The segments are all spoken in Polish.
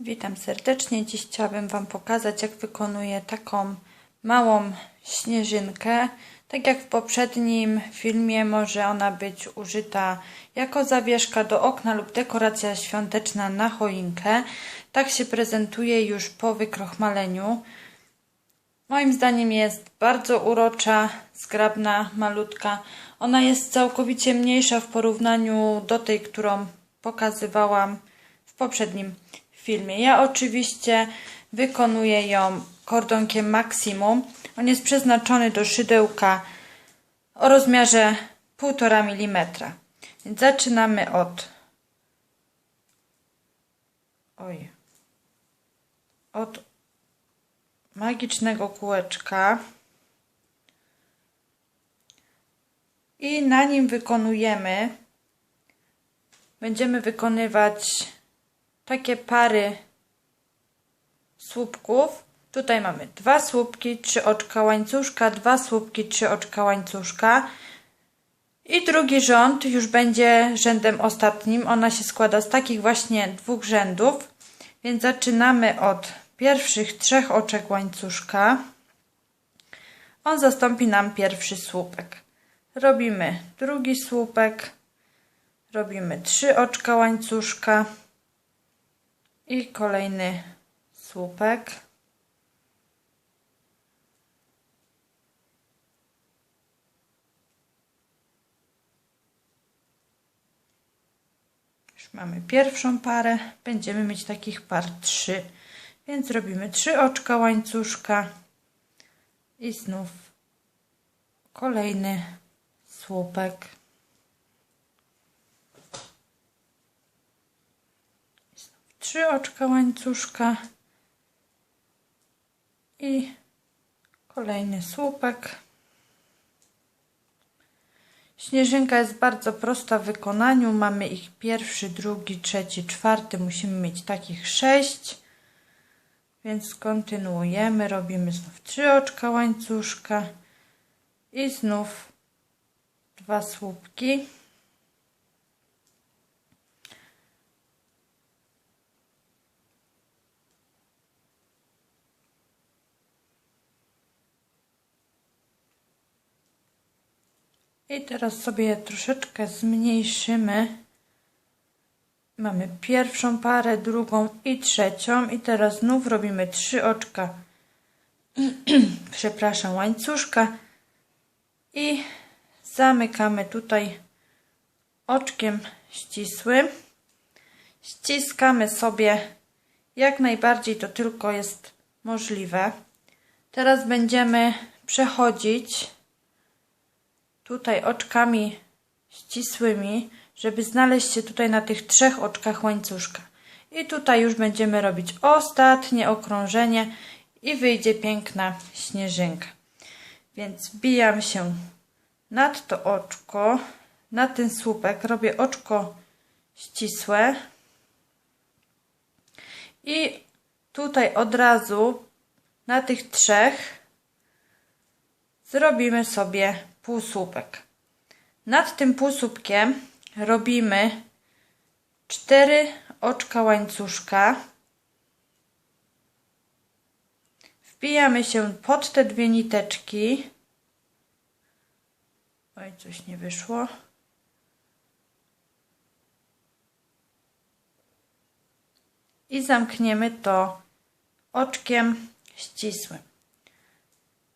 Witam serdecznie. Dziś chciałabym Wam pokazać, jak wykonuję taką małą śnieżynkę. Tak jak w poprzednim filmie, może ona być użyta jako zawieszka do okna lub dekoracja świąteczna na choinkę. Tak się prezentuje już po wykrochmaleniu. Moim zdaniem jest bardzo urocza, zgrabna, malutka. Ona jest całkowicie mniejsza w porównaniu do tej, którą pokazywałam w poprzednim filmie. Ja oczywiście wykonuję ją kordonkiem maksimum. On jest przeznaczony do szydełka o rozmiarze 1,5 mm. Więc zaczynamy od oj od magicznego kółeczka i na nim wykonujemy będziemy wykonywać takie pary słupków. Tutaj mamy dwa słupki, trzy oczka łańcuszka, dwa słupki, trzy oczka łańcuszka. I drugi rząd już będzie rzędem ostatnim. Ona się składa z takich właśnie dwóch rzędów. Więc zaczynamy od pierwszych trzech oczek łańcuszka. On zastąpi nam pierwszy słupek. Robimy drugi słupek. Robimy trzy oczka łańcuszka i kolejny słupek. Już mamy pierwszą parę, będziemy mieć takich par trzy, więc robimy trzy oczka łańcuszka i znów kolejny słupek. Trzy oczka łańcuszka i kolejny słupek. Śnieżynka jest bardzo prosta w wykonaniu. Mamy ich pierwszy, drugi, trzeci, czwarty. Musimy mieć takich sześć. Więc kontynuujemy. Robimy znów trzy oczka łańcuszka i znów dwa słupki. I teraz sobie troszeczkę zmniejszymy. Mamy pierwszą parę, drugą i trzecią. I teraz znów robimy trzy oczka, przepraszam, łańcuszka. I zamykamy tutaj oczkiem ścisłym. Ściskamy sobie jak najbardziej to tylko jest możliwe. Teraz będziemy przechodzić tutaj oczkami ścisłymi, żeby znaleźć się tutaj na tych trzech oczkach łańcuszka. I tutaj już będziemy robić ostatnie okrążenie i wyjdzie piękna śnieżynka. Więc wbijam się nad to oczko, na ten słupek, robię oczko ścisłe i tutaj od razu na tych trzech zrobimy sobie półsłupek. Nad tym półsłupkiem robimy cztery oczka łańcuszka. Wbijamy się pod te dwie niteczki. Oj, coś nie wyszło. I zamkniemy to oczkiem ścisłym.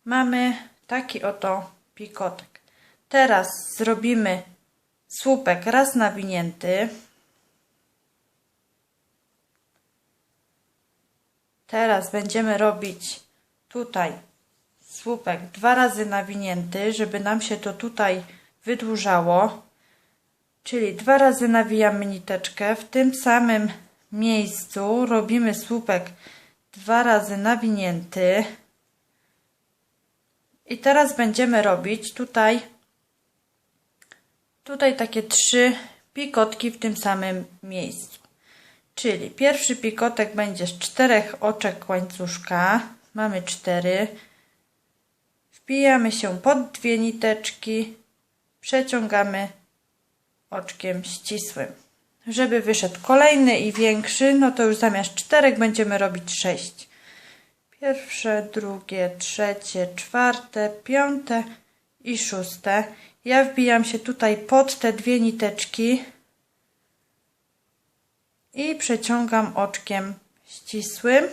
Mamy taki oto pikotek. Teraz zrobimy słupek raz nawinięty. Teraz będziemy robić tutaj słupek dwa razy nawinięty, żeby nam się to tutaj wydłużało. Czyli dwa razy nawijamy niteczkę. W tym samym miejscu robimy słupek dwa razy nawinięty. I teraz będziemy robić tutaj, tutaj takie trzy pikotki w tym samym miejscu. Czyli pierwszy pikotek będzie z czterech oczek łańcuszka. Mamy cztery. Wbijamy się pod dwie niteczki. Przeciągamy oczkiem ścisłym. żeby wyszedł kolejny i większy, no to już zamiast czterech będziemy robić sześć. Pierwsze, drugie, trzecie, czwarte, piąte i szóste. Ja wbijam się tutaj pod te dwie niteczki i przeciągam oczkiem ścisłym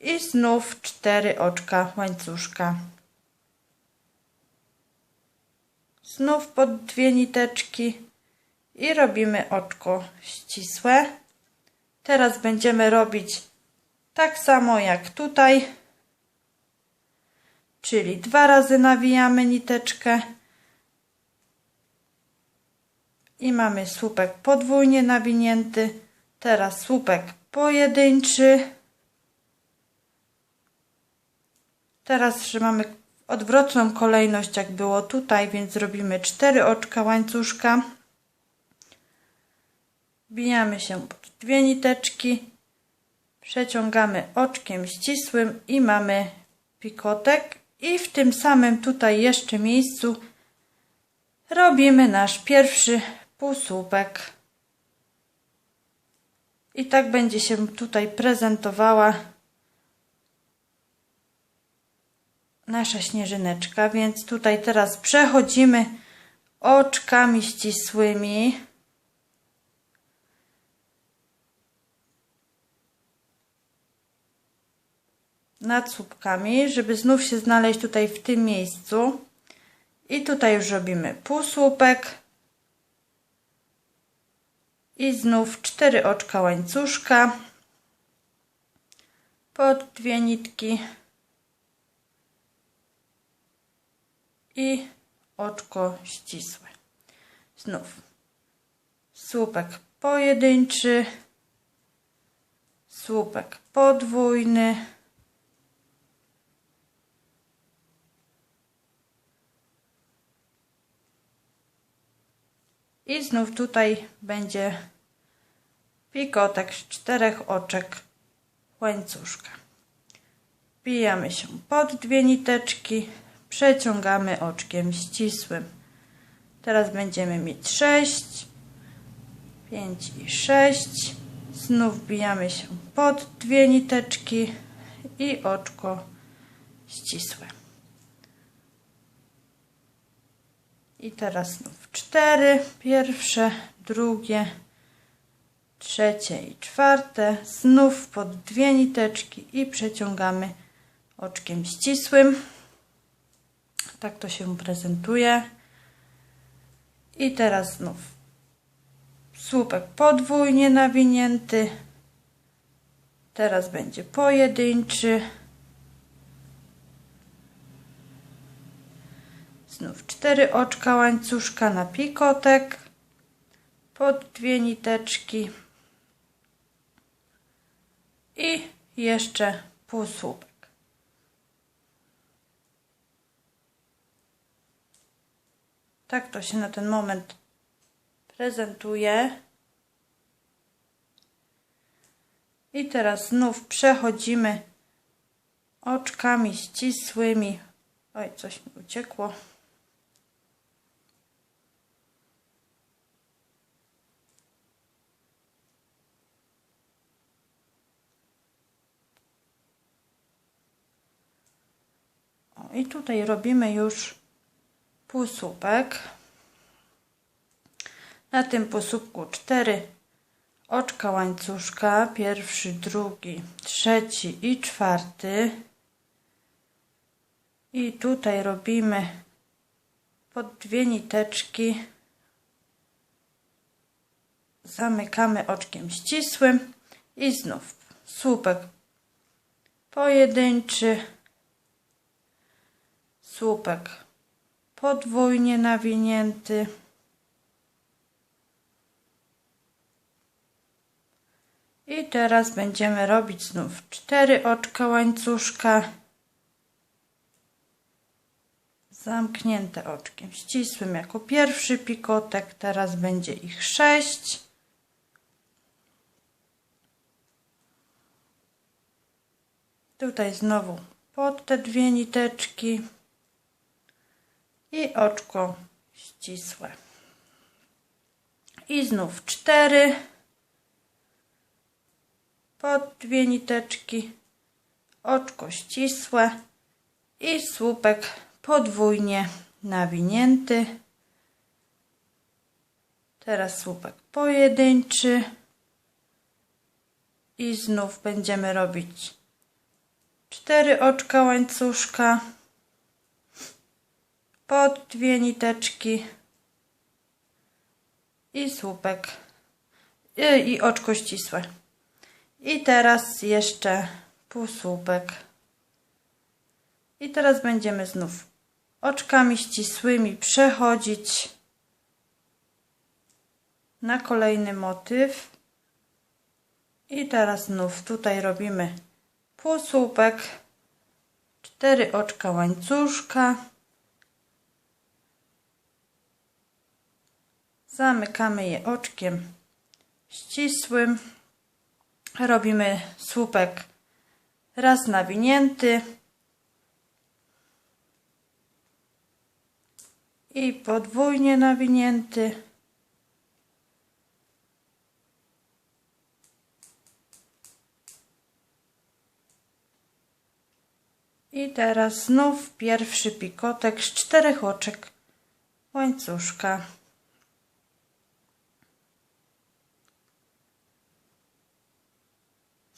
i znów cztery oczka łańcuszka. Znów pod dwie niteczki i robimy oczko ścisłe. Teraz będziemy robić tak samo jak tutaj, czyli dwa razy nawijamy niteczkę i mamy słupek podwójnie nawinięty. Teraz słupek pojedynczy. Teraz że mamy odwrotną kolejność jak było tutaj, więc zrobimy cztery oczka łańcuszka. Wbijamy się dwie niteczki, przeciągamy oczkiem ścisłym i mamy pikotek i w tym samym tutaj jeszcze miejscu robimy nasz pierwszy półsłupek. I tak będzie się tutaj prezentowała nasza śnieżyneczka, więc tutaj teraz przechodzimy oczkami ścisłymi. Nad słupkami, żeby znów się znaleźć tutaj w tym miejscu. I tutaj już robimy półsłupek. I znów cztery oczka łańcuszka. Pod dwie nitki. I oczko ścisłe. Znów słupek pojedynczy, słupek podwójny, I znów tutaj będzie pikotek z czterech oczek łańcuszka. Wbijamy się pod dwie niteczki, przeciągamy oczkiem ścisłym. Teraz będziemy mieć 6, 5 i 6. Znów wbijamy się pod dwie niteczki i oczko ścisłe. I teraz znów cztery, pierwsze, drugie, trzecie i czwarte. Znów pod dwie niteczki i przeciągamy oczkiem ścisłym. Tak to się prezentuje. I teraz znów słupek podwójnie nawinięty. Teraz będzie pojedynczy. Znów cztery oczka łańcuszka na pikotek, pod dwie niteczki i jeszcze półsłupek. Tak to się na ten moment prezentuje. I teraz znów przechodzimy oczkami ścisłymi. Oj, coś mi uciekło. I tutaj robimy już półsłupek. Na tym półsłupku cztery oczka łańcuszka. Pierwszy, drugi, trzeci i czwarty. I tutaj robimy pod dwie niteczki. Zamykamy oczkiem ścisłym i znów słupek pojedynczy słupek podwójnie nawinięty. I teraz będziemy robić znów cztery oczka łańcuszka. Zamknięte oczkiem ścisłym jako pierwszy pikotek. Teraz będzie ich sześć. Tutaj znowu pod te dwie niteczki i oczko ścisłe. i znów cztery. Pod dwie niteczki, oczko ścisłe. I słupek podwójnie nawinięty. Teraz słupek pojedynczy. I znów będziemy robić cztery oczka łańcuszka pod dwie niteczki i słupek i, i oczko ścisłe. I teraz jeszcze półsłupek. I teraz będziemy znów oczkami ścisłymi przechodzić na kolejny motyw. I teraz znów tutaj robimy półsłupek, cztery oczka łańcuszka. Zamykamy je oczkiem ścisłym. Robimy słupek raz nawinięty i podwójnie nawinięty. I teraz znów pierwszy pikotek z czterech oczek łańcuszka.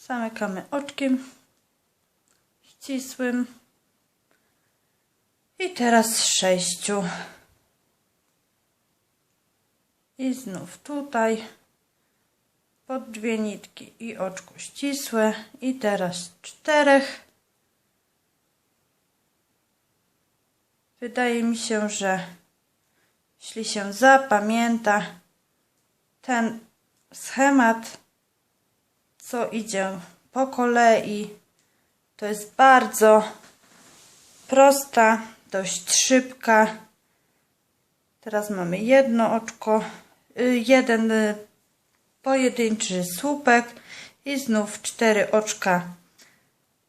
Zamykamy oczkiem ścisłym. I teraz z sześciu. I znów tutaj pod dwie nitki i oczko ścisłe. I teraz czterech. Wydaje mi się, że jeśli się zapamięta ten schemat, co idzie po kolei, to jest bardzo prosta, dość szybka. Teraz mamy jedno oczko, y, jeden y, pojedynczy słupek i znów cztery oczka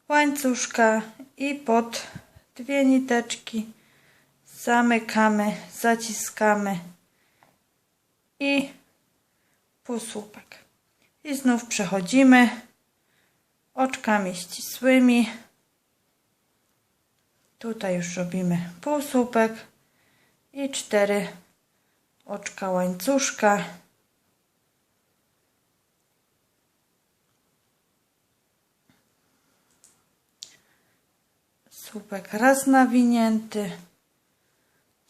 łańcuszka i pod dwie niteczki zamykamy, zaciskamy i półsłupek. I znów przechodzimy oczkami ścisłymi. Tutaj już robimy półsłupek i cztery oczka łańcuszka. Słupek raz nawinięty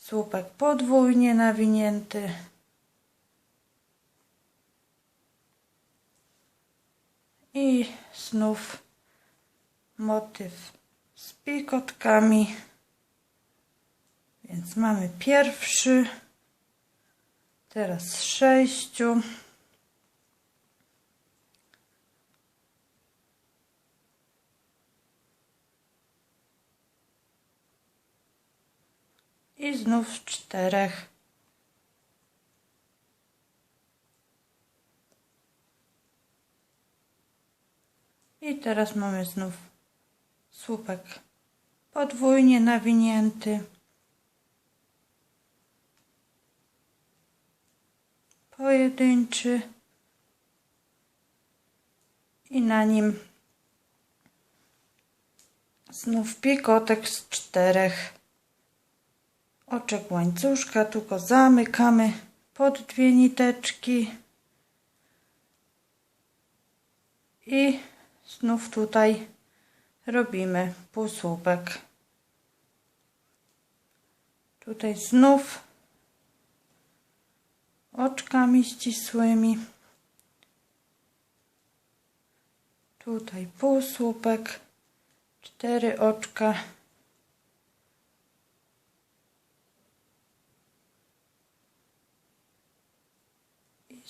słupek podwójnie nawinięty. I znów motyw z pikotkami. Więc mamy pierwszy, teraz sześciu. i znów czterech. I teraz mamy znów słupek podwójnie nawinięty. Pojedynczy. I na nim znów pikotek z czterech oczek łańcuszka, tu go zamykamy pod dwie niteczki. I znów tutaj robimy półsłupek. Tutaj znów oczkami ścisłymi. Tutaj półsłupek, cztery oczka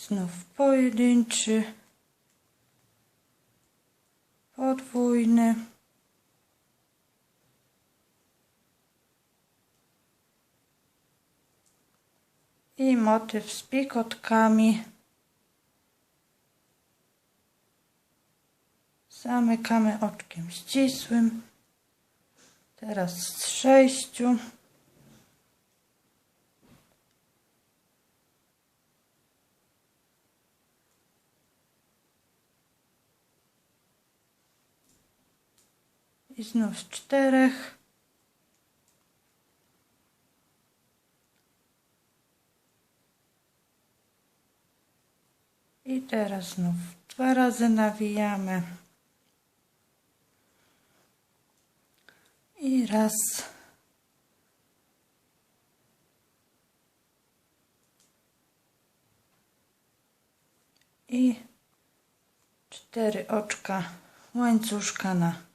znów pojedynczy, podwójny. I motyw z pikotkami. Zamykamy oczkiem ścisłym. Teraz z sześciu. I znów z czterech. I teraz znów dwa razy nawijamy. I raz. I cztery oczka łańcuszka na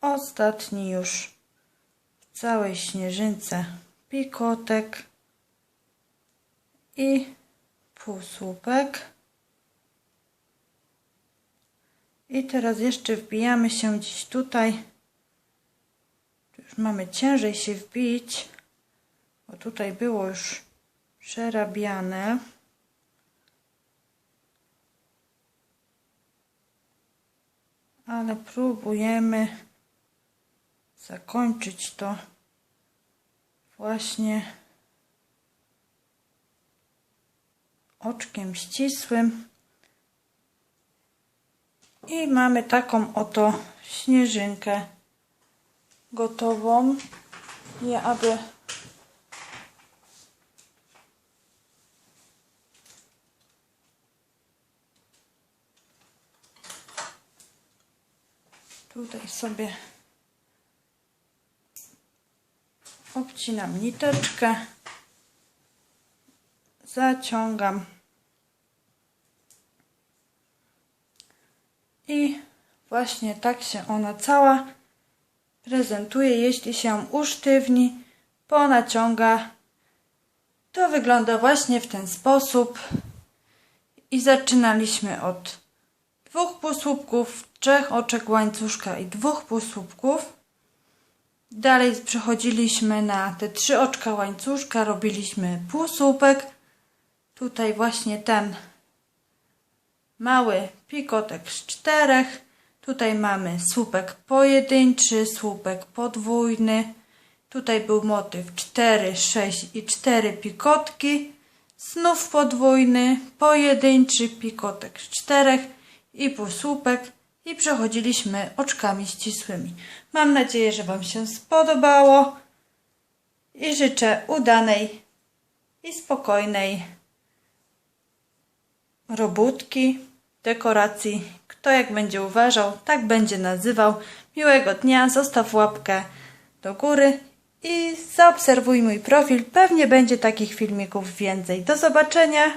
ostatni już w całej śnieżynce pikotek i półsłupek. I teraz jeszcze wbijamy się gdzieś tutaj. Tu Już mamy ciężej się wbić, bo tutaj było już przerabiane. Ale próbujemy zakończyć to właśnie oczkiem ścisłym. I mamy taką oto śnieżynkę gotową. Nie aby tutaj sobie obcinam niteczkę, zaciągam i właśnie tak się ona cała prezentuje, jeśli się usztywni, ponaciąga. To wygląda właśnie w ten sposób i zaczynaliśmy od dwóch półsłupków, trzech oczek łańcuszka i dwóch półsłupków. Dalej przechodziliśmy na te trzy oczka łańcuszka, robiliśmy półsłupek. Tutaj właśnie ten mały pikotek z czterech. Tutaj mamy słupek pojedynczy, słupek podwójny. Tutaj był motyw 4, 6 i 4 pikotki. Znów podwójny, pojedynczy pikotek z czterech i półsłupek i przechodziliśmy oczkami ścisłymi. Mam nadzieję, że Wam się spodobało i życzę udanej i spokojnej robótki, dekoracji. Kto jak będzie uważał, tak będzie nazywał. Miłego dnia, zostaw łapkę do góry i zaobserwuj mój profil. Pewnie będzie takich filmików więcej. Do zobaczenia!